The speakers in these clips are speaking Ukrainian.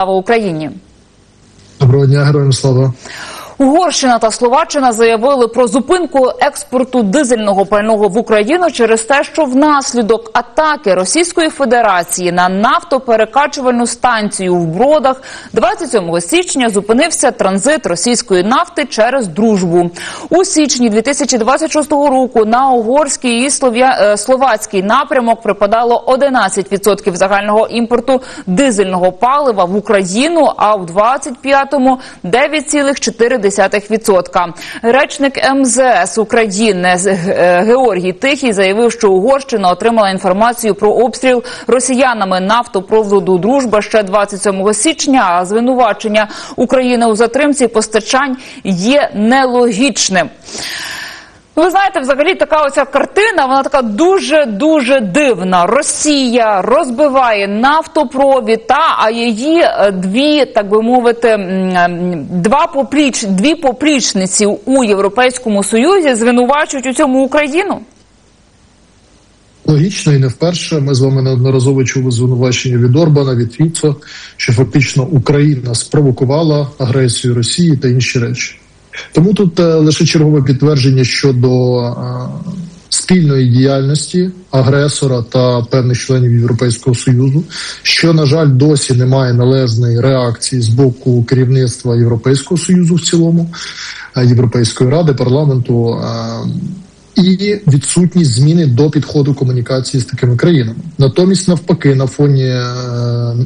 Слава Україні! Доброго дня, героям слава. Угорщина та Словаччина заявили про зупинку експорту дизельного пального в Україну через те, що внаслідок атаки Російської Федерації на нафтоперекачувальну станцію в Бродах 27 січня зупинився транзит російської нафти через дружбу. У січні 2026 року на угорський і слов'я... е, словацький напрямок припадало 11% загального імпорту дизельного палива в Україну, а в 25-му 9,4%. Речник МЗС України е, Георгій Тихій заявив, що Угорщина отримала інформацію про обстріл росіянами нафтопроводу Дружба ще 27 січня. А звинувачення України у затримці постачань є нелогічним. Ну, Ви знаєте, взагалі така оця картина, вона така дуже дуже дивна. Росія розбиває нафтопровід, та а її е, дві, так би мовити, м, два попліч, дві поплічниці у Європейському Союзі звинувачують у цьому Україну. Логічно і не вперше. Ми з вами неодноразово чули звинувачення від Орбана, від Фіцо, що фактично Україна спровокувала агресію Росії та інші речі. Тому тут е, лише чергове підтвердження щодо е, спільної діяльності агресора та певних членів Європейського союзу, що на жаль досі немає належної реакції з боку керівництва Європейського союзу в цілому, е, Європейської ради, парламенту. І відсутність зміни до підходу комунікації з такими країнами. Натомість, навпаки, на фоні е,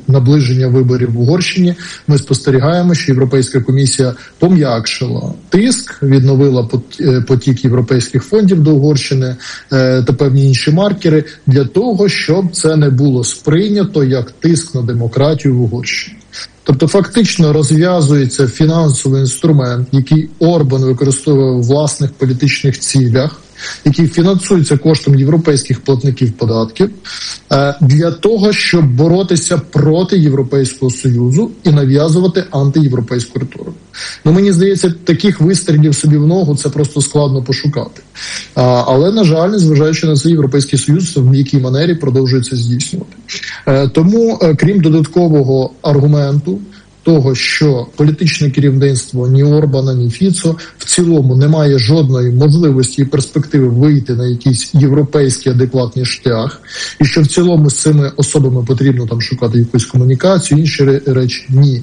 наближення виборів в Угорщині ми спостерігаємо, що Європейська комісія пом'якшила тиск, відновила е, потік європейських фондів до Угорщини е, та певні інші маркери для того, щоб це не було сприйнято як тиск на демократію в Угорщині. Тобто, фактично розв'язується фінансовий інструмент, який Орбан використовує у власних політичних цілях, який фінансується коштом європейських платників податків, е, для того, щоб боротися проти Європейського союзу і нав'язувати антиєвропейську риторику. Ну мені здається, таких вистрілів собі в ногу це просто складно пошукати. Але на жаль, незважаючи на це, європейський союз в м'якій манері продовжує це здійснювати. Е, тому, е, крім додаткового аргументу. Того, що політичне керівництво ні Орбана, ні Фіцо в цілому не має жодної можливості і перспективи вийти на якийсь європейський адекватний шлях, і що в цілому з цими особами потрібно там шукати якусь комунікацію, інші речі ні.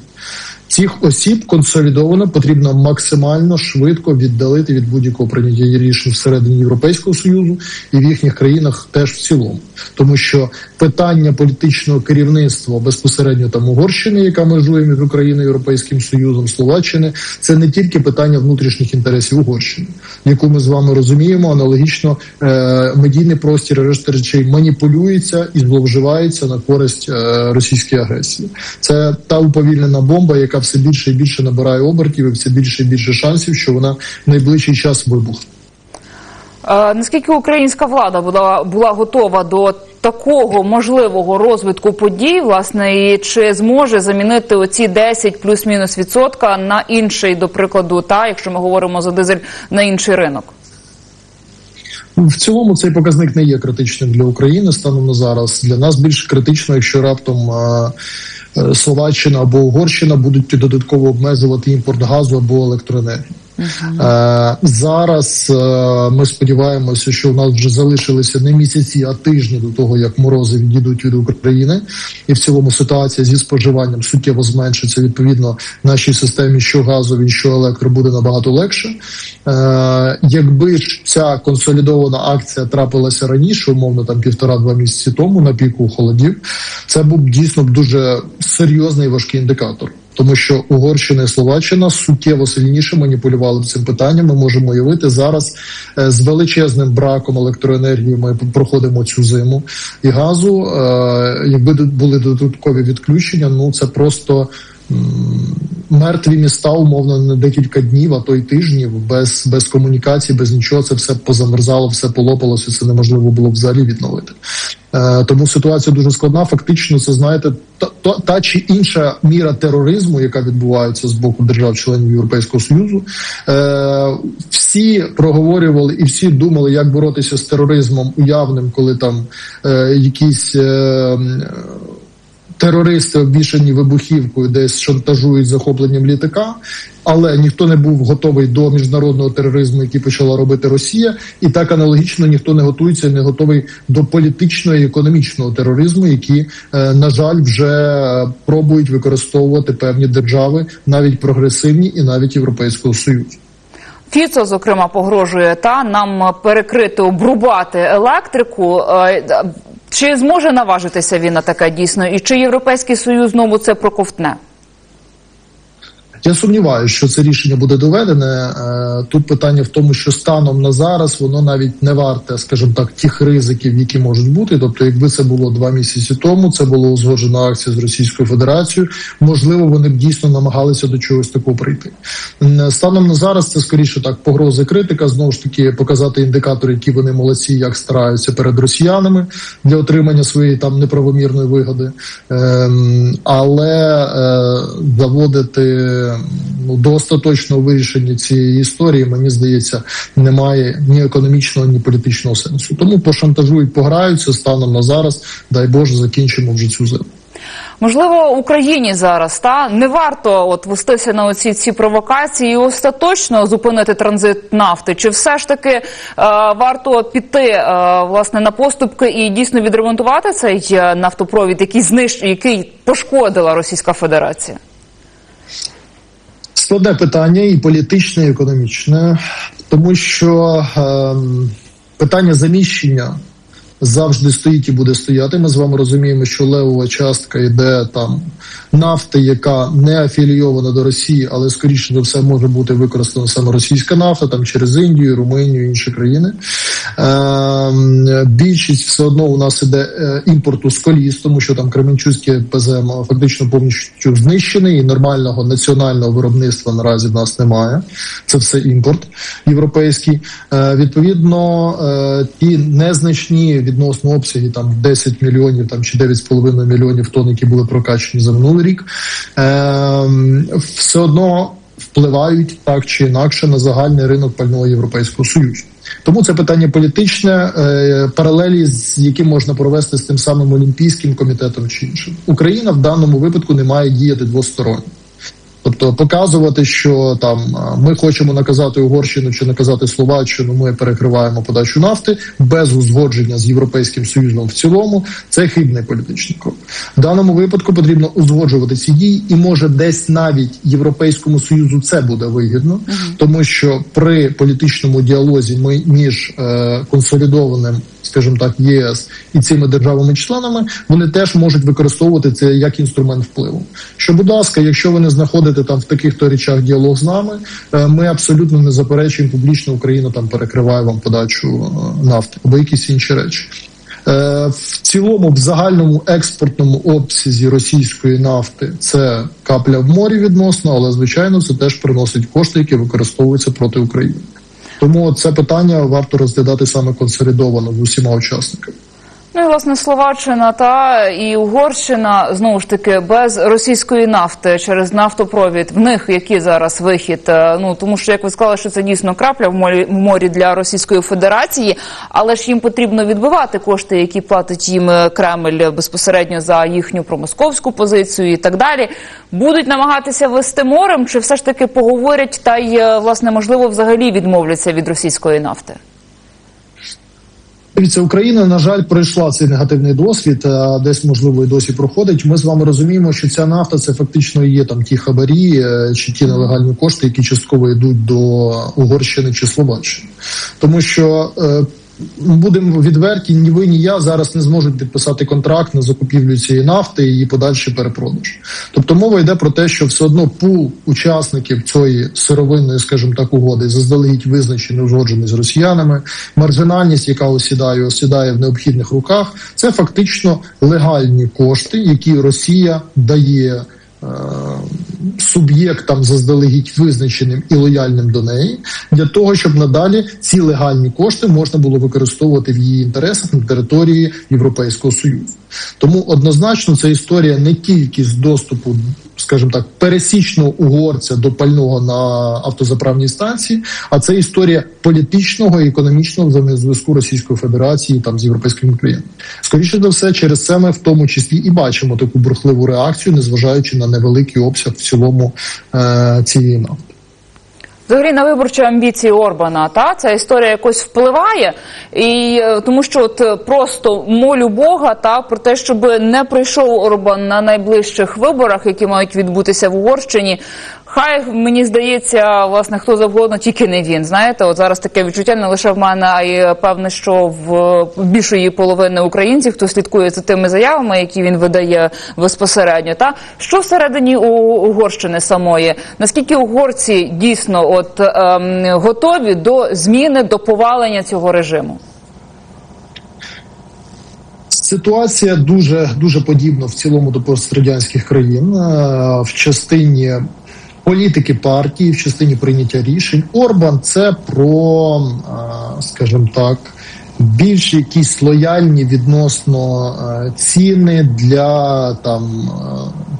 Цих осіб консолідовано потрібно максимально швидко віддалити від будь-якого прийняття рішень всередині Європейського союзу і в їхніх країнах теж в цілому, тому що питання політичного керівництва безпосередньо там Угорщини, яка межує між Україною Європейським Союзом, Словаччини, це не тільки питання внутрішніх інтересів Угорщини, яку ми з вами розуміємо. Аналогічно е, медійний простір решта речей маніпулюється і зловживається на користь е, російської агресії. Це та уповільнена бомба, яка все більше і більше набирає обертів, і все більше і більше шансів, що вона в найближчий час вибухне. Е, наскільки українська влада була, була готова до такого можливого розвитку подій, власне, і чи зможе замінити оці 10 плюс-мінус відсотка на інший, до прикладу, та якщо ми говоримо за дизель на інший ринок? В цілому цей показник не є критичним для України станом на зараз. Для нас більш критично, якщо раптом е, е, Словаччина або Угорщина будуть додатково обмежувати імпорт газу або електроенергії. Е, зараз е, ми сподіваємося, що у нас вже залишилися не місяці, а тижні до того, як морози відійдуть від України, і в цілому ситуація зі споживанням суттєво зменшиться. Відповідно, нашій системі що газовій, що електро буде набагато легше. Е, якби ж ця консолідована акція трапилася раніше, умовно там півтора-два місяці тому, на піку холодів, це був дійсно дуже серйозний важкий індикатор. Тому що Угорщина і Словаччина суттєво сильніше маніпулювали цим питанням. Ми можемо уявити зараз е, з величезним браком електроенергії. Ми проходимо цю зиму і газу. Е, Якби були додаткові відключення, ну це просто мертві міста, умовно, на декілька днів, а то й тижнів, без, без комунікації, без нічого. Це все позамерзало, все полопалося. Це неможливо було взагалі відновити. Е, Тому ситуація дуже складна. Фактично, це знаєте, та, та, та чи інша міра тероризму, яка відбувається з боку держав-членів Європейського союзу. Е, всі проговорювали і всі думали, як боротися з тероризмом уявним, коли там е, якісь. Е, терористи обвішані вибухівкою, десь шантажують захопленням літака. Але ніхто не був готовий до міжнародного тероризму, який почала робити Росія, і так аналогічно ніхто не готується, не готовий до політичного і економічного тероризму, які е, на жаль вже е, пробують використовувати певні держави, навіть прогресивні і навіть Європейського союзу. Фіцо, зокрема, погрожує та нам перекрити, обрубати електрику. Чи зможе наважитися він на таке дійсно? І чи європейський союз знову це проковтне? Я сумніваюся, що це рішення буде доведене. Е, Тут питання в тому, що станом на зараз воно навіть не варте, скажімо так, тих ризиків, які можуть бути. Тобто, якби це було два місяці тому, це було узгоджена акція з Російською Федерацією. Можливо, вони б дійсно намагалися до чогось такого прийти. Станом на зараз це скоріше так погрози критика. Знову ж таки, показати індикатори, які вони молодці, як стараються перед росіянами для отримання своєї там неправомірної вигоди, Ем, але е, заводити ну, до остаточного вирішення цієї історії, мені здається, немає ні економічного, ні політичного сенсу. Тому пошантажують, пограються станом на зараз. Дай Боже, закінчимо вже цю зиму. Можливо, Україні зараз та не варто от вестися на оці ці провокації і остаточно зупинити транзит нафти. Чи все ж таки е, варто піти е, власне на поступки і дійсно відремонтувати цей е, нафтопровід, який знищ, який пошкодила Російська Федерація? Складне питання і політичне, і економічне, тому що е, питання заміщення завжди стоїть і буде стояти. Ми з вами розуміємо, що левова частка йде там нафти, яка не афілійована до Росії, але скоріше за все може бути використана саме російська нафта там через Індію, Румунію, інші країни. Ем, більшість все одно у нас іде е, імпорту з коліс, тому що там Кременчуцьке ПЗМ фактично повністю знищений, і нормального національного виробництва наразі в нас немає. Це все імпорт європейський. Е, відповідно, е, ті незначні відносно обсяги, там 10 мільйонів там чи 9,5 мільйонів тонн, які були прокачені за минулий рік, е, все одно впливають так чи інакше на загальний ринок пального Європейського Союзу. Тому це питання політичне, е, паралелі з яким можна провести з тим самим Олімпійським комітетом чи іншим. Україна в даному випадку не має діяти двосторонньо. Тобто показувати, що там ми хочемо наказати Угорщину чи наказати Словаччину, ми перекриваємо подачу нафти без узгодження з Європейським Союзом в цілому. Це хибний політичний крок. В даному випадку потрібно узгоджувати ці дії, і може десь навіть Європейському Союзу це буде вигідно, тому що при політичному діалозі ми між е, консолідованим скажімо так, ЄС і цими державами-членами, вони теж можуть використовувати це як інструмент впливу. Що, будь ласка, якщо ви не знаходите там в таких то речах діалог з нами, е, ми абсолютно не заперечуємо публічно Україна там перекриває вам подачу е, нафти або якісь інші речі. Е, В цілому, в загальному експортному обсязі російської нафти це капля в морі відносно, але звичайно це теж приносить кошти, які використовуються проти України. Тому це питання варто розглядати саме консолідовано з усіма учасниками. Ну і власне Словаччина та і Угорщина знову ж таки без російської нафти через нафтопровід. В них який зараз вихід? Е, Ну тому що як ви сказали, що це дійсно крапля в морі морі для Російської Федерації, але ж їм потрібно відбивати кошти, які платить їм е, Кремль безпосередньо за їхню промосковську позицію і так далі. Будуть намагатися вести морем, чи все ж таки поговорять та й е, власне можливо взагалі відмовляться від російської нафти? Дивіться, Україна, на жаль, пройшла цей негативний досвід, а десь можливо і досі проходить. Ми з вами розуміємо, що ця нафта це фактично є там ті хабарі е, чи ті нелегальні кошти, які частково йдуть до Угорщини чи Словаччини, тому що. Будемо відверті, ні ви, ні я зараз не зможуть підписати контракт на закупівлю цієї нафти і її подальший перепродаж. Тобто мова йде про те, що все одно пул учасників цієї сировинної, скажімо так, угоди заздалегідь визначений, узгоджений з росіянами. Маржинальність, яка осідає, осідає в необхідних руках, це фактично легальні кошти, які Росія дає. Суб'єктам заздалегідь визначеним і лояльним до неї для того, щоб надалі ці легальні кошти можна було використовувати в її інтересах на території Європейського союзу. Тому однозначно це історія не тільки з доступу, скажімо так, пересічного угорця до пального на автозаправній станції, а це історія політичного і економічного взаємозв'язку Російської Федерації там з європейськими країнами. Скоріше за все, через це ми в тому числі і бачимо таку бурхливу реакцію, незважаючи на невеликий обсяг в цілому е, цієї нафти. Взагалі на виборчі амбіції Орбана, та ця історія якось впливає, і е, тому що от е, просто молю Бога та про те, щоб не прийшов Орбан на найближчих виборах, які мають відбутися в Угорщині. Хай мені здається, власне, хто завгодно, тільки не він. Знаєте, от зараз таке відчуття не лише в мене, а й певне, що в більшої половини українців, хто слідкує за тими заявами, які він видає безпосередньо. Та що всередині у Угорщини самої? Наскільки угорці дійсно от ем, готові до зміни до повалення цього режиму? Ситуація дуже дуже подібна в цілому до пострадянських країн Е, в частині політики партії, в частині прийняття рішень. Орбан це про, скажімо так, більш якісь лояльні відносно ціни для там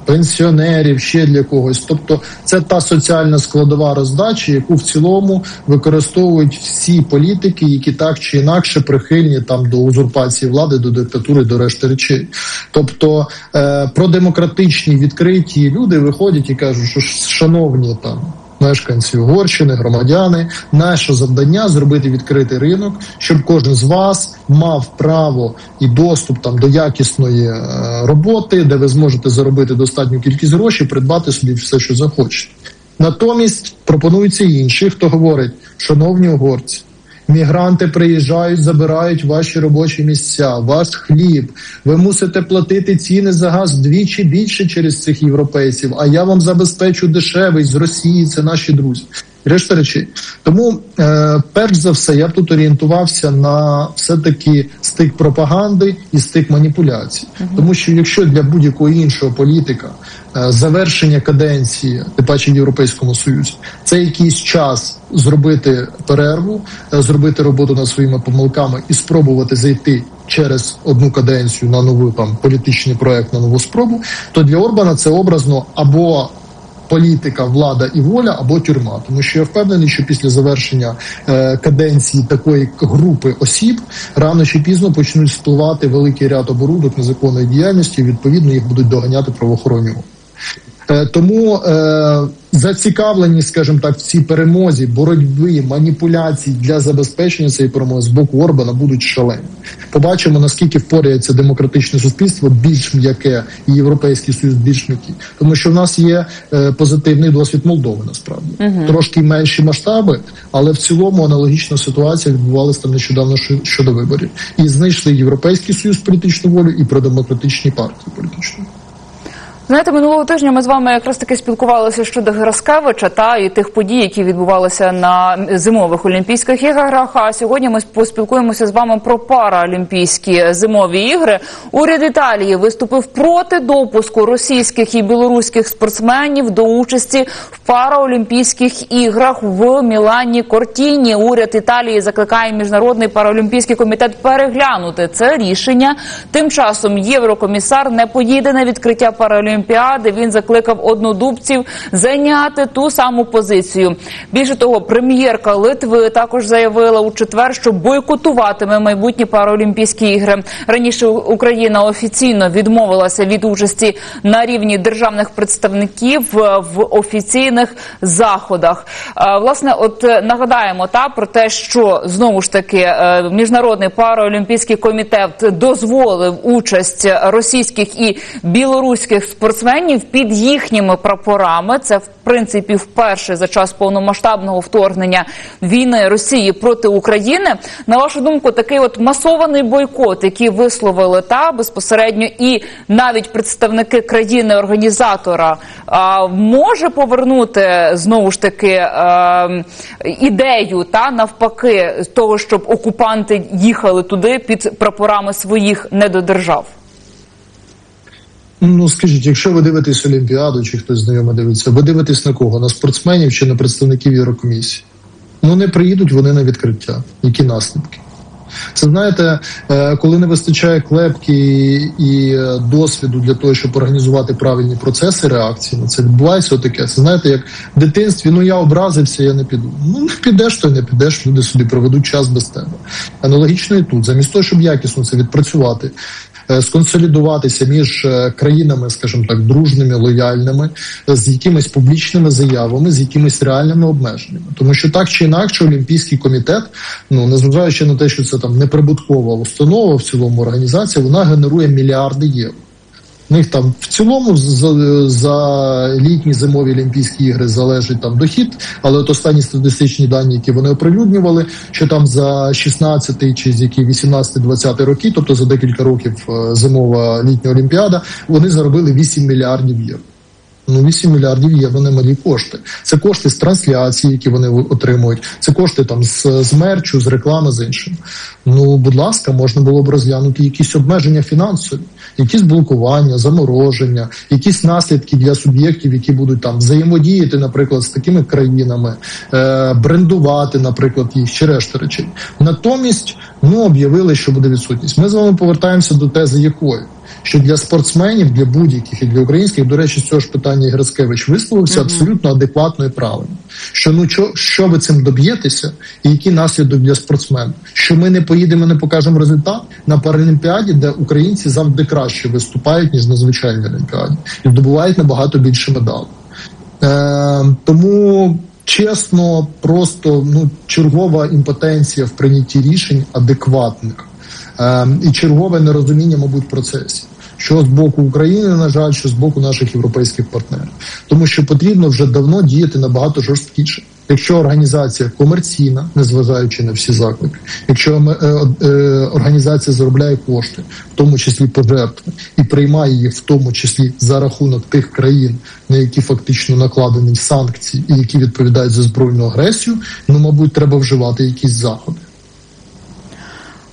пенсіонерів, ще для когось. Тобто, це та соціальна складова роздачі, яку в цілому використовують всі політики, які так чи інакше прихильні там до узурпації влади, до диктатури, до решти речей. Тобто е, продемократичні відкриті люди виходять і кажуть, що шановні там. Мешканці Угорщини, громадяни, наше завдання зробити відкритий ринок, щоб кожен з вас мав право і доступ там до якісної е, роботи, де ви зможете заробити достатню кількість грошей, придбати собі все, що захочете. Натомість пропонуються інші, хто говорить, шановні угорці. Мігранти приїжджають, забирають ваші робочі місця, ваш хліб. Ви мусите платити ціни за газ двічі більше через цих європейців. А я вам забезпечу дешевий з Росії. Це наші друзі. Решта речей. Тому, е, перш за все, я б тут орієнтувався на все-таки стик пропаганди і стик маніпуляцій. Тому що якщо для будь-якого іншого політика е, завершення каденції, тим паче в Європейському Союзі, це якийсь час зробити перерву, е, зробити роботу над своїми помилками і спробувати зайти через одну каденцію на новий там політичний проект на нову спробу, то для Орбана це образно або політика, влада і воля або тюрма. Тому що я впевнений, що після завершення е, каденції такої групи осіб рано чи пізно почнуть спливати великий ряд оборудок незаконної діяльності. Відповідно, їх будуть доганяти правоохоронні. Е, Тому е, зацікавлені, скажімо так, в цій перемозі, боротьби, маніпуляцій для забезпечення цієї перемоги з боку Орбана будуть шалені. Побачимо наскільки впорається демократичне суспільство більш м'яке і європейський союз більш м'який. Тому що в нас є е, позитивний досвід Молдови, насправді трошки менші масштаби, але в цілому аналогічна ситуація відбувалася там нещодавно щодо виборів, і знайшли європейський союз політичну волю і продемократичні партії політичну. Знаєте, минулого тижня ми з вами якраз таки спілкувалися щодо Гераскевича та і тих подій, які відбувалися на зимових Олімпійських іграх. А сьогодні ми поспілкуємося з вами про параолімпійські зимові ігри. Уряд Італії виступив проти допуску російських і білоруських спортсменів до участі в параолімпійських іграх в Мілані Кортіні. Уряд Італії закликає міжнародний параолімпійський комітет переглянути це рішення. Тим часом єврокомісар не поїде на відкриття параолімпіади. Він закликав однодубців зайняти ту саму позицію. Більше того, прем'єрка Литви також заявила у четвер, що бойкотуватиме майбутні параолімпійські ігри. Раніше Україна офіційно відмовилася від участі на рівні державних представників е, в офіційних заходах. Е, Власне, от е, нагадаємо та про те, що знову ж таки міжнародний параолімпійський комітет дозволив участь російських і білоруських спортсменів під їхніми прапорами. Це в принципі вперше за час повномасштабного вторгнення війни Росії проти України. На вашу думку, такий от масований бойкот, який висловили та безпосередньо, і навіть представники країни-організатора, може повернути знову ж таки е, ідею та навпаки того, щоб окупанти їхали туди під прапорами своїх недодержав. Ну скажіть, якщо ви дивитесь Олімпіаду, чи хтось знайомо дивиться, ви дивитесь на кого? На спортсменів чи на представників Єврокомісії? Ну не приїдуть вони на відкриття. Які наслідки? Це знаєте, е, коли не вистачає клепки і е, досвіду для того, щоб організувати правильні процеси реакції на це відбувається отаке. Це знаєте, як в дитинстві, ну я образився, я не піду. Ну не підеш, то не підеш. Люди собі проведуть час без тебе. Аналогічно і тут, замість того, щоб якісно це відпрацювати. Е, Сконсолідуватися між е, країнами, скажімо так, дружними, лояльними, е, з якимись публічними заявами, з якимись реальними обмеженнями, тому що так чи інакше, Олімпійський комітет, ну незважаючи на те, що це там неприбуткова установа в цілому організація, вона генерує мільярди євро. У них там в цілому за, за літні зимові Олімпійські ігри залежить там дохід, але от останні статистичні дані, які вони оприлюднювали, що там за 16 чи з які 18-20 роки, тобто за декілька років е, зимова літня олімпіада, вони заробили 8 мільярдів євро. Ну, 8 мільярдів євро немалі кошти. Це кошти з трансляції, які вони отримують. Це кошти там з, з мерчу, з реклами, з іншим. Ну, будь ласка, можна було б розглянути якісь обмеження фінансові, якісь блокування, замороження, якісь наслідки для суб'єктів, які будуть там взаємодіяти, наприклад, з такими країнами, е, брендувати, наприклад, їх чи решта речей. Натомість, ну об'явили, що буде відсутність. Ми з вами повертаємося до тези якої що для спортсменів, для будь-яких і для українських, до речі, з цього ж питання Грицкевич висловився Мгм. абсолютно адекватно і правильно. Що ну що, що ви цим доб'єтеся, і який наслідок для спортсменів? Що ми не поїдемо, не покажемо результат на Паралімпіаді, де українці завжди краще виступають ніж на звичайній олімпіаді, і здобувають набагато більше медалей. Е, тому. Чесно, просто ну чергова імпотенція в прийнятті рішень адекватних і чергове нерозуміння, мабуть, процесів. Що з боку України, на жаль, що з боку наших європейських партнерів, тому що потрібно вже давно діяти набагато жорсткіше. Якщо організація комерційна, незважаючи на всі заклики, якщо е, е, організація заробляє кошти, в тому числі пожертви, і приймає їх в тому числі за рахунок тих країн, на які фактично накладені санкції, і які відповідають за збройну агресію, ну мабуть, треба вживати якісь заходи.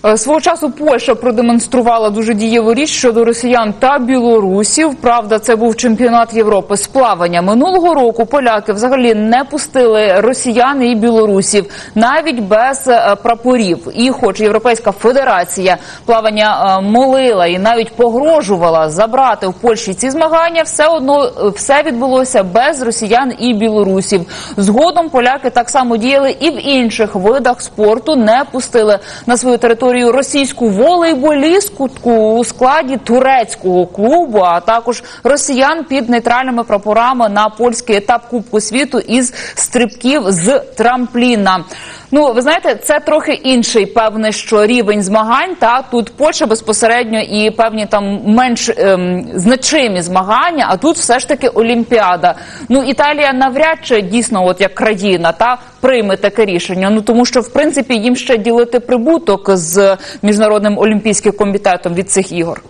Е, Свого часу Польща продемонструвала дуже дієву річ щодо росіян та білорусів. Правда, це був чемпіонат Європи з плавання. Минулого року поляки взагалі не пустили росіян і білорусів навіть без е, прапорів. І, хоч Європейська федерація плавання е, молила і навіть погрожувала забрати в Польщі ці змагання, все одно все відбулося без росіян і білорусів. Згодом поляки так само діяли і в інших видах спорту, не пустили на свою територію російську волейболістку у складі турецького клубу, а також росіян під нейтральними прапорами на польський етап Кубку світу із стрибків з трампліна. Ну, ви знаєте, це трохи інший певний, що рівень змагань. Та тут Польща безпосередньо і певні там менш ем, значимі змагання. А тут все ж таки Олімпіада. Ну Італія навряд чи дійсно, от як країна, та прийме таке рішення. Ну тому що в принципі їм ще ділити прибуток з міжнародним олімпійським комітетом від цих ігор.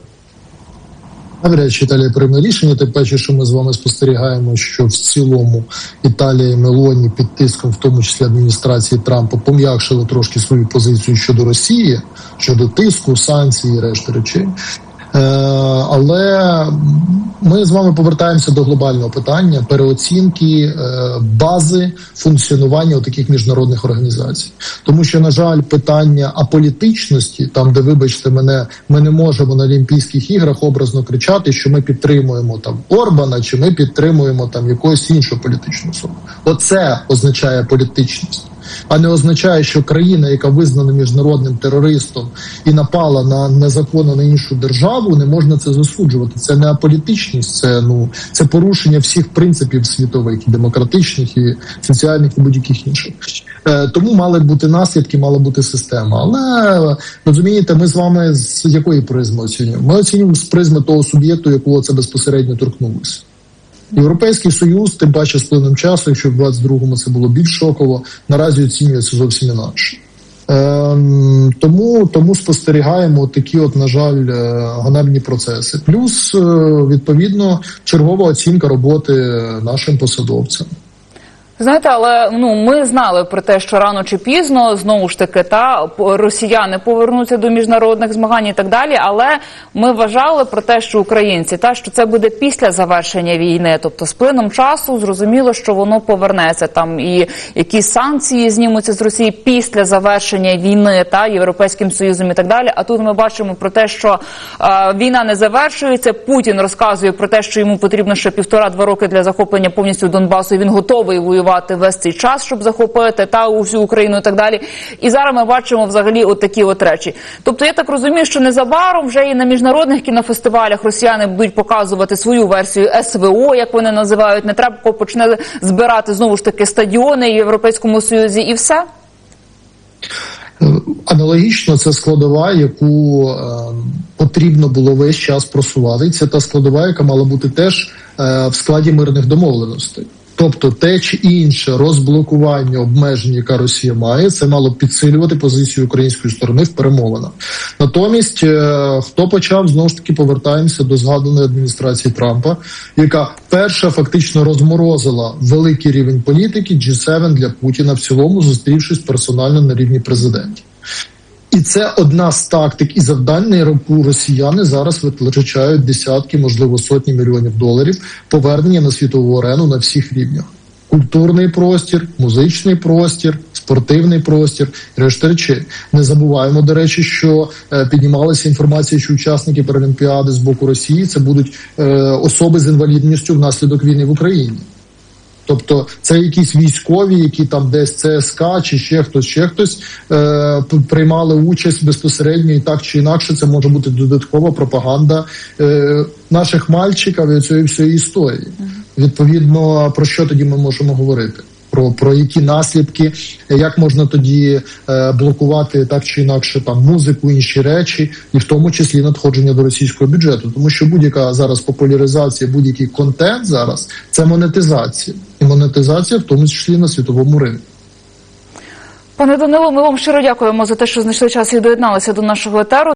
Навряд чи Італія прийме рішення. Тим паче, що ми з вами спостерігаємо, що в цілому Італія і Мелоні під тиском, в тому числі адміністрації Трампа, пом'якшили трошки свою позицію щодо Росії, щодо тиску, санкцій і решти речей. Е, але ми з вами повертаємося до глобального питання переоцінки е, бази функціонування таких міжнародних організацій, тому що на жаль, питання аполітичності, там де вибачте мене, ми не можемо на Олімпійських іграх образно кричати, що ми підтримуємо там Орбана, чи ми підтримуємо там якогось іншого політичного особу. Оце означає політичність а не означає, що країна, яка визнана міжнародним терористом і напала на незаконно на іншу державу, не можна це засуджувати. Це не аполітичність, це ну це порушення всіх принципів світових, і демократичних, і соціальних, і будь-яких інших. Е, тому мали бути наслідки, мала бути система. Але розумієте, ми з вами з якої призми оцінюємо? Ми оцінюємо з призми того суб'єкту, якого це безпосередньо торкнулося. Європейський союз, тим паче з плином часу, якщо в 22-му це було більш шоково, наразі оцінюється зовсім інакше. Ем, тому тому спостерігаємо такі, от на жаль, е, ганебні процеси. Плюс е, відповідно чергова оцінка роботи нашим посадовцям. Знаєте, але ну ми знали про те, що рано чи пізно знову ж таки та росіяни повернуться до міжнародних змагань і так далі. Але ми вважали про те, що українці та що це буде після завершення війни, тобто з плином часу зрозуміло, що воно повернеться там, і якісь санкції знімуться з Росії після завершення війни та європейським союзом і так далі. А тут ми бачимо про те, що е, війна не завершується. Путін розказує про те, що йому потрібно ще півтора-два роки для захоплення повністю Донбасу. і Він готовий воювати весь цей час, щоб захопити та усю Україну і так далі. І зараз ми бачимо взагалі от такі от речі. Тобто, я так розумію, що незабаром вже і на міжнародних кінофестивалях росіяни будуть показувати свою версію СВО, як вони називають. Не треба почне збирати знову ж таки стадіони в Європейському Союзі, і все. Аналогічно, це складова, яку е, потрібно було весь час просувати. Це та складова, яка мала бути теж е, в складі мирних домовленостей. Тобто те чи інше розблокування обмежень, яка Росія має, це мало підсилювати позицію української сторони в перемовинах. Натомість, е, хто почав знову ж таки повертаємося до згаданої адміністрації Трампа, яка перша фактично розморозила великий рівень політики G7 для Путіна в цілому, зустрівшись персонально на рівні президентів. І це одна з тактик і завдань, на яку росіяни зараз витрачають десятки, можливо, сотні мільйонів доларів повернення на світову арену на всіх рівнях: культурний простір, музичний простір, спортивний простір, решта речей. Не забуваємо, до речі, що е, піднімалася інформація, що учасники Паралімпіади з боку Росії це будуть е, особи з інвалідністю внаслідок війни в Україні. Тобто це якісь військові, які там десь ЦСК чи ще хтось, ще хтось е, приймали участь безпосередньо, і так чи інакше це може бути додаткова пропаганда е, наших мальчиків і цієї всієї історії. Відповідно, про що тоді ми можемо говорити? Про, про які наслідки, як можна тоді е, блокувати так чи інакше там музику, інші речі, і в тому числі надходження до російського бюджету, тому що будь-яка зараз популяризація, будь-який контент зараз це монетизація, і монетизація в тому числі на світовому ринку. Пане Данило, ми вам щиро дякуємо за те, що знайшли час і доєдналися до нашого етеру.